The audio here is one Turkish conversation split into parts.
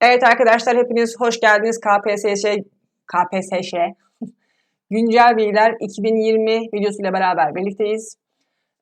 Evet arkadaşlar hepiniz hoş geldiniz KPSS KPSS Güncel Bilgiler 2020 videosuyla beraber birlikteyiz.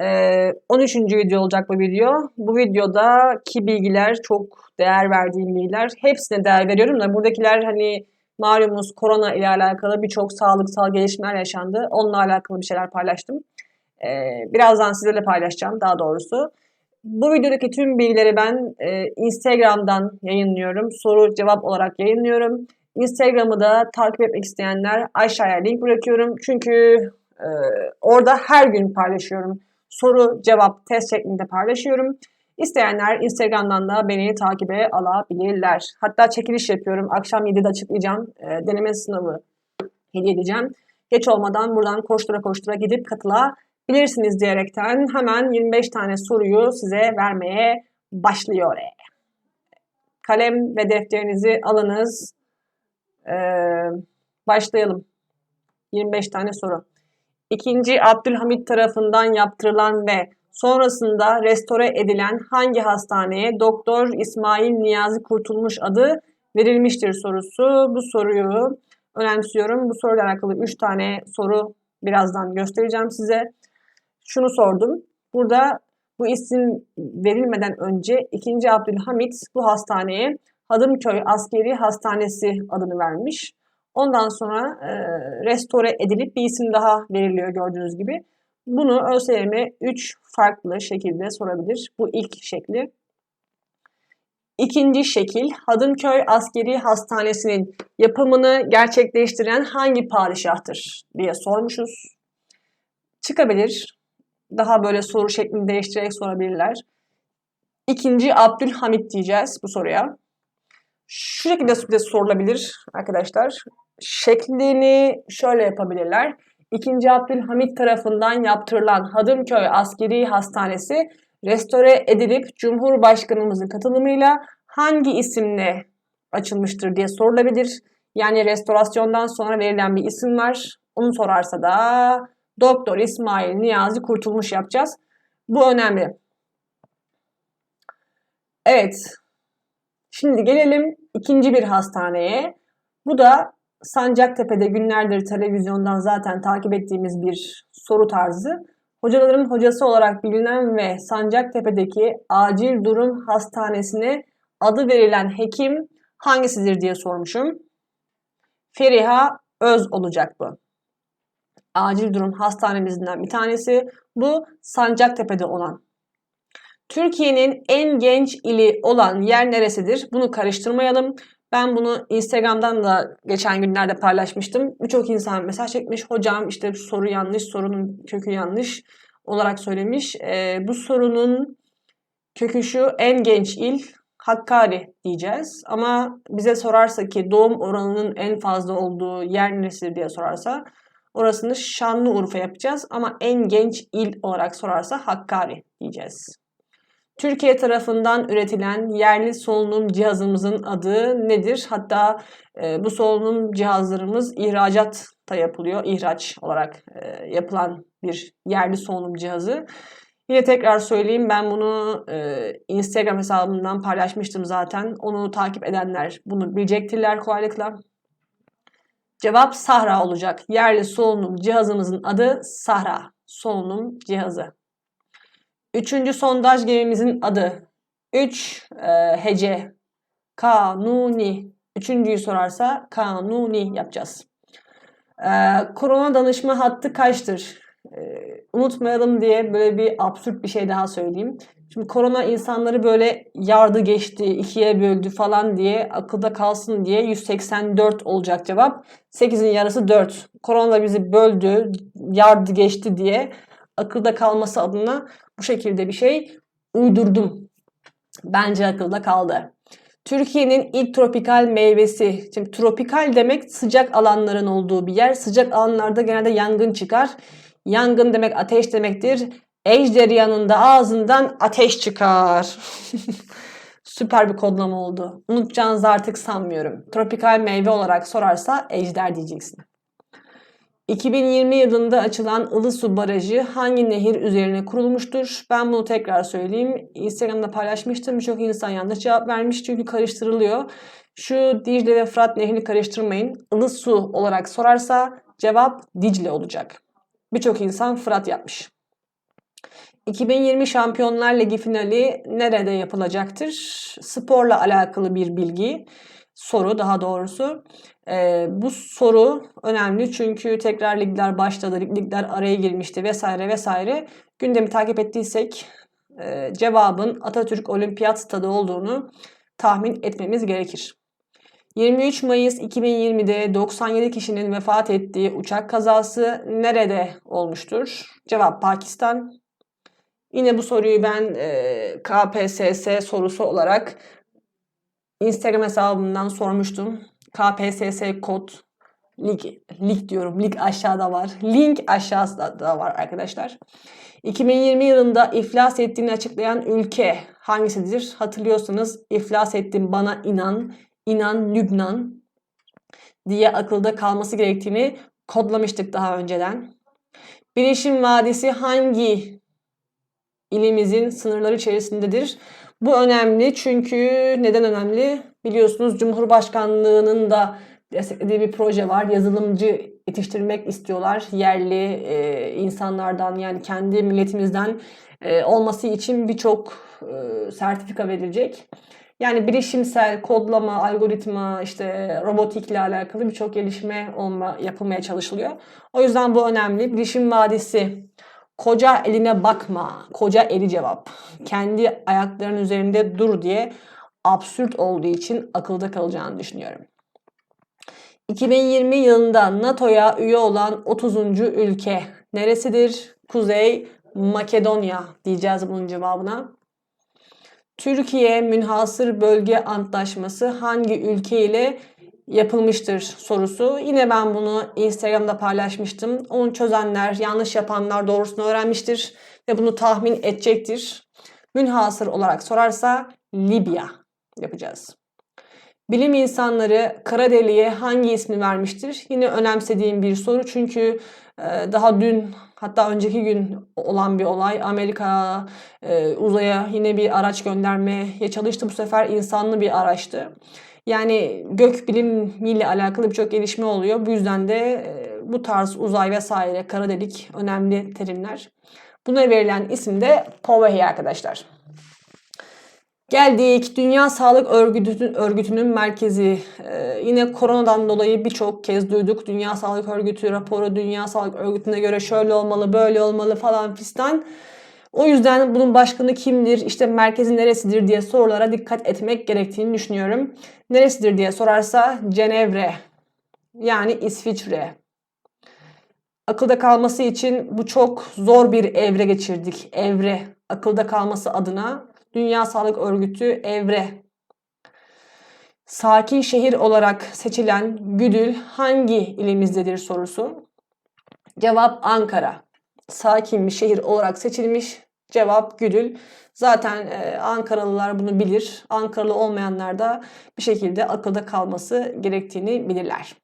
Ee, 13. video olacak bu video. Bu videodaki bilgiler çok değer verdiğim bilgiler. Hepsine değer veriyorum da buradakiler hani malumunuz korona ile alakalı birçok sağlıksal gelişmeler yaşandı. Onunla alakalı bir şeyler paylaştım. Ee, birazdan sizlerle paylaşacağım daha doğrusu. Bu videodaki tüm bilgileri ben e, Instagram'dan yayınlıyorum. Soru cevap olarak yayınlıyorum. Instagram'ı da takip etmek isteyenler aşağıya link bırakıyorum. Çünkü e, orada her gün paylaşıyorum. Soru cevap test şeklinde paylaşıyorum. İsteyenler Instagram'dan da beni takibe alabilirler. Hatta çekiliş yapıyorum. Akşam 7'de açıklayacağım. E, deneme sınavı hediye edeceğim. Geç olmadan buradan koştura koştura gidip katıla bilirsiniz diyerekten hemen 25 tane soruyu size vermeye başlıyor. Kalem ve defterinizi alınız. Ee, başlayalım. 25 tane soru. İkinci Abdülhamit tarafından yaptırılan ve sonrasında restore edilen hangi hastaneye Doktor İsmail Niyazi Kurtulmuş adı verilmiştir sorusu. Bu soruyu önemsiyorum. Bu soruyla alakalı 3 tane soru birazdan göstereceğim size şunu sordum. Burada bu isim verilmeden önce 2. Abdülhamit bu hastaneye Hadımköy Askeri Hastanesi adını vermiş. Ondan sonra e, restore edilip bir isim daha veriliyor gördüğünüz gibi. Bunu ÖSYM 3 farklı şekilde sorabilir. Bu ilk şekli. İkinci şekil Hadımköy Askeri Hastanesi'nin yapımını gerçekleştiren hangi padişahtır diye sormuşuz. Çıkabilir daha böyle soru şeklini değiştirerek sorabilirler. İkinci Abdülhamit diyeceğiz bu soruya. Şu şekilde de sorulabilir arkadaşlar. Şeklini şöyle yapabilirler. İkinci Abdülhamit tarafından yaptırılan Hadımköy Askeri Hastanesi restore edilip Cumhurbaşkanımızın katılımıyla hangi isimle açılmıştır diye sorulabilir. Yani restorasyondan sonra verilen bir isim var. Onu sorarsa da Doktor İsmail Niyazi Kurtulmuş yapacağız. Bu önemli. Evet. Şimdi gelelim ikinci bir hastaneye. Bu da Sancaktepe'de günlerdir televizyondan zaten takip ettiğimiz bir soru tarzı. Hocaların hocası olarak bilinen ve Sancaktepe'deki acil durum hastanesine adı verilen hekim hangisidir diye sormuşum. Feriha Öz olacak bu acil durum hastanemizden bir tanesi. Bu Sancaktepe'de olan. Türkiye'nin en genç ili olan yer neresidir? Bunu karıştırmayalım. Ben bunu Instagram'dan da geçen günlerde paylaşmıştım. Birçok insan mesaj çekmiş. Hocam işte soru yanlış, sorunun kökü yanlış olarak söylemiş. E, bu sorunun kökü şu en genç il Hakkari diyeceğiz. Ama bize sorarsa ki doğum oranının en fazla olduğu yer neresidir diye sorarsa Orasını Şanlıurfa yapacağız ama en genç il olarak sorarsa Hakkari diyeceğiz. Türkiye tarafından üretilen yerli solunum cihazımızın adı nedir? Hatta e, bu solunum cihazlarımız ihracat da yapılıyor. İhraç olarak e, yapılan bir yerli solunum cihazı. Yine tekrar söyleyeyim ben bunu e, Instagram hesabımdan paylaşmıştım zaten. Onu takip edenler bunu bilecektirler kolaylıkla. Cevap Sahra olacak. Yerli solunum cihazımızın adı Sahra. Solunum cihazı. Üçüncü sondaj gemimizin adı. Üç e, hece. Kanuni. Üçüncüyü sorarsa kanuni yapacağız. E, korona danışma hattı kaçtır? E, unutmayalım diye böyle bir absürt bir şey daha söyleyeyim. Şimdi korona insanları böyle yardı geçti, ikiye böldü falan diye akılda kalsın diye 184 olacak cevap. 8'in yarısı 4. Korona bizi böldü, yardı geçti diye akılda kalması adına bu şekilde bir şey uydurdum. Bence akılda kaldı. Türkiye'nin ilk tropikal meyvesi. Şimdi tropikal demek sıcak alanların olduğu bir yer. Sıcak alanlarda genelde yangın çıkar. Yangın demek ateş demektir. Ejder yanında ağzından ateş çıkar. Süper bir kodlama oldu. Unutacağınızı artık sanmıyorum. Tropikal meyve olarak sorarsa ejder diyeceksin. 2020 yılında açılan Ilısu Barajı hangi nehir üzerine kurulmuştur? Ben bunu tekrar söyleyeyim. Instagram'da paylaşmıştım. Birçok insan yanlış cevap vermiş çünkü karıştırılıyor. Şu Dicle ve Fırat nehrini karıştırmayın. Ilısu olarak sorarsa cevap Dicle olacak. Birçok insan Fırat yapmış. 2020 Şampiyonlar Ligi finali nerede yapılacaktır? Sporla alakalı bir bilgi. Soru daha doğrusu. Ee, bu soru önemli çünkü tekrar ligler başladı, ligler araya girmişti vesaire vesaire. Gündemi takip ettiysek e, cevabın Atatürk Olimpiyat Stadı olduğunu tahmin etmemiz gerekir. 23 Mayıs 2020'de 97 kişinin vefat ettiği uçak kazası nerede olmuştur? Cevap Pakistan. Yine bu soruyu ben e, KPSS sorusu olarak Instagram hesabımdan sormuştum. KPSS kod lig, lig diyorum. Lig aşağıda var. Link aşağıda var arkadaşlar. 2020 yılında iflas ettiğini açıklayan ülke hangisidir? Hatırlıyorsanız iflas ettim bana inan, inan Lübnan diye akılda kalması gerektiğini kodlamıştık daha önceden. Bilişim Vadisi hangi ilimizin sınırları içerisindedir? Bu önemli çünkü neden önemli? Biliyorsunuz Cumhurbaşkanlığının da desteklediği bir proje var. Yazılımcı yetiştirmek istiyorlar. Yerli e, insanlardan yani kendi milletimizden e, olması için birçok e, sertifika verilecek. Yani bilişimsel, kodlama, algoritma, işte robotikle alakalı birçok gelişme olma, yapılmaya çalışılıyor. O yüzden bu önemli. Bilişim Vadisi koca eline bakma, koca eli cevap. Kendi ayaklarının üzerinde dur diye absürt olduğu için akılda kalacağını düşünüyorum. 2020 yılında NATO'ya üye olan 30. ülke neresidir? Kuzey Makedonya diyeceğiz bunun cevabına. Türkiye Münhasır Bölge Antlaşması hangi ülke ile yapılmıştır sorusu. Yine ben bunu Instagram'da paylaşmıştım. Onu çözenler, yanlış yapanlar doğrusunu öğrenmiştir ve bunu tahmin edecektir. Münhasır olarak sorarsa Libya yapacağız. Bilim insanları kara deliğe hangi ismi vermiştir? Yine önemsediğim bir soru çünkü daha dün hatta önceki gün olan bir olay. Amerika uzaya yine bir araç göndermeye çalıştı. Bu sefer insanlı bir araçtı. Yani gök bilimiyle alakalı birçok gelişme oluyor. Bu yüzden de bu tarz uzay vesaire, kara delik önemli terimler. Buna verilen isim de Poway arkadaşlar. Geldik Dünya Sağlık Örgütü'nün, örgütünün merkezi. Ee, yine koronadan dolayı birçok kez duyduk. Dünya Sağlık Örgütü raporu Dünya Sağlık Örgütü'ne göre şöyle olmalı, böyle olmalı falan fistan. O yüzden bunun başkanı kimdir, işte merkezi neresidir diye sorulara dikkat etmek gerektiğini düşünüyorum. Neresidir diye sorarsa Cenevre yani İsviçre. Akılda kalması için bu çok zor bir evre geçirdik. Evre akılda kalması adına Dünya Sağlık Örgütü Evre. Sakin şehir olarak seçilen Güdül hangi ilimizdedir sorusu. Cevap Ankara. Sakin bir şehir olarak seçilmiş. Cevap Güdül. Zaten e, Ankaralılar bunu bilir. Ankaralı olmayanlar da bir şekilde akılda kalması gerektiğini bilirler.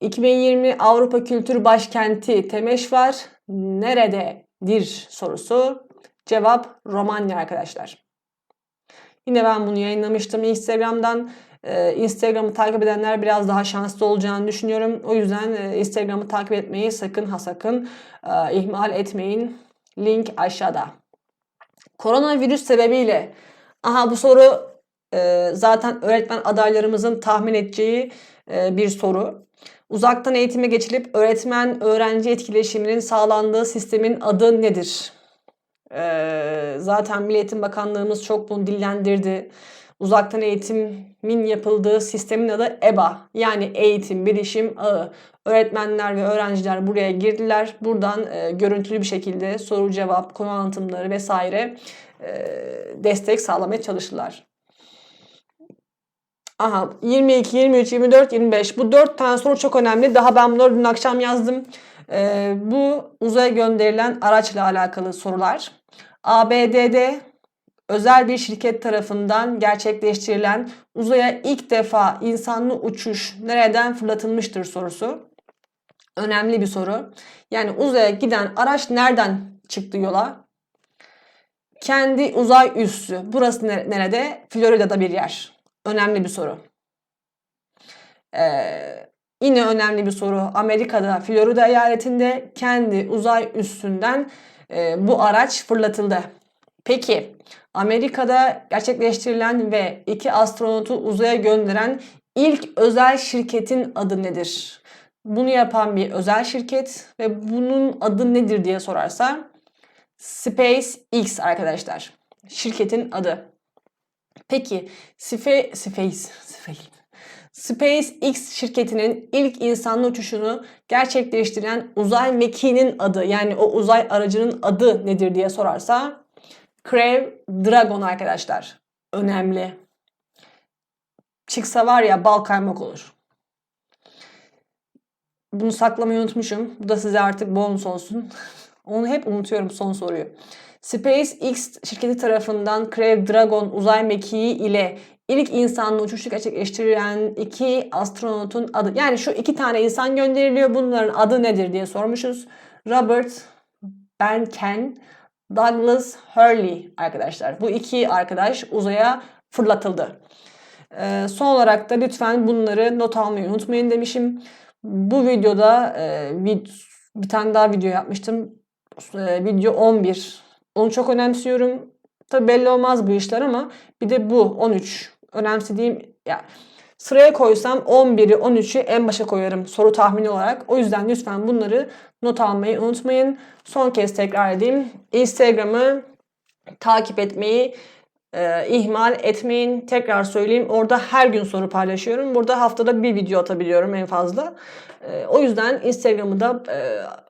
2020 Avrupa Kültür Başkenti Temeşvar nerededir sorusu. Cevap Romanya arkadaşlar. Yine ben bunu yayınlamıştım Instagram'dan. Ee, Instagram'ı takip edenler biraz daha şanslı olacağını düşünüyorum. O yüzden e, Instagram'ı takip etmeyi sakın ha sakın e, ihmal etmeyin. Link aşağıda. Koronavirüs sebebiyle aha bu soru e, zaten öğretmen adaylarımızın tahmin edeceği bir soru. Uzaktan eğitime geçilip öğretmen öğrenci etkileşiminin sağlandığı sistemin adı nedir? Ee, zaten Milli Eğitim Bakanlığımız çok bunu dillendirdi. Uzaktan eğitimin yapıldığı sistemin adı EBA yani Eğitim Bilişim Ağı. Öğretmenler ve öğrenciler buraya girdiler. Buradan e, görüntülü bir şekilde soru cevap, konu anlatımları vesaire e, destek sağlamaya çalıştılar. Aha 22, 23, 24, 25 bu 4 tane soru çok önemli. Daha ben bunları dün akşam yazdım. Ee, bu uzaya gönderilen araçla alakalı sorular. ABD'de özel bir şirket tarafından gerçekleştirilen uzaya ilk defa insanlı uçuş nereden fırlatılmıştır sorusu. Önemli bir soru. Yani uzaya giden araç nereden çıktı yola? Kendi uzay üssü. Burası ne- nerede? Florida'da bir yer. Önemli bir soru. Ee, yine önemli bir soru. Amerika'da Florida eyaletinde kendi uzay üssünden e, bu araç fırlatıldı. Peki Amerika'da gerçekleştirilen ve iki astronotu uzaya gönderen ilk özel şirketin adı nedir? Bunu yapan bir özel şirket ve bunun adı nedir diye sorarsa SpaceX arkadaşlar. Şirketin adı. Peki Space Space SpaceX şirketinin ilk insanlı uçuşunu gerçekleştiren uzay mekiğinin adı yani o uzay aracının adı nedir diye sorarsa Crew Dragon arkadaşlar. Önemli. Çıksa var ya bal kaymak olur. Bunu saklamayı unutmuşum. Bu da size artık bonus olsun. Onu hep unutuyorum son soruyu. SpaceX şirketi tarafından Crew Dragon uzay mekiği ile ilk insanlı uçuşu gerçekleştiren iki astronotun adı. Yani şu iki tane insan gönderiliyor. Bunların adı nedir diye sormuşuz. Robert Benken, Douglas Hurley arkadaşlar. Bu iki arkadaş uzaya fırlatıldı. Ee, son olarak da lütfen bunları not almayı unutmayın demişim. Bu videoda e, vid- bir tane daha video yapmıştım. E, video 11. Onu çok önemsiyorum. Tabi belli olmaz bu işler ama bir de bu 13. Önemsediğim ya sıraya koysam 11'i 13'ü en başa koyarım soru tahmini olarak. O yüzden lütfen bunları not almayı unutmayın. Son kez tekrar edeyim. Instagram'ı takip etmeyi e, ihmal etmeyin. Tekrar söyleyeyim. Orada her gün soru paylaşıyorum. Burada haftada bir video atabiliyorum en fazla. E, o yüzden Instagram'ı da e,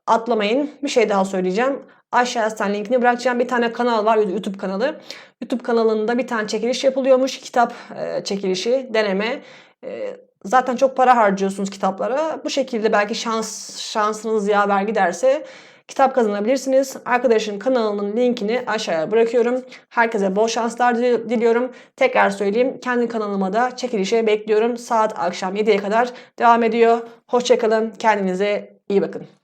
atlamayın. Bir şey daha söyleyeceğim. Aşağıya sen linkini bırakacağım. Bir tane kanal var YouTube kanalı. YouTube kanalında bir tane çekiliş yapılıyormuş. Kitap e, çekilişi, deneme. E, zaten çok para harcıyorsunuz kitaplara. Bu şekilde belki şans şansınız yaver giderse kitap kazanabilirsiniz. Arkadaşın kanalının linkini aşağıya bırakıyorum. Herkese bol şanslar dili- diliyorum. Tekrar söyleyeyim. Kendi kanalıma da çekilişe bekliyorum. Saat akşam 7'ye kadar devam ediyor. Hoşçakalın. Kendinize iyi bakın.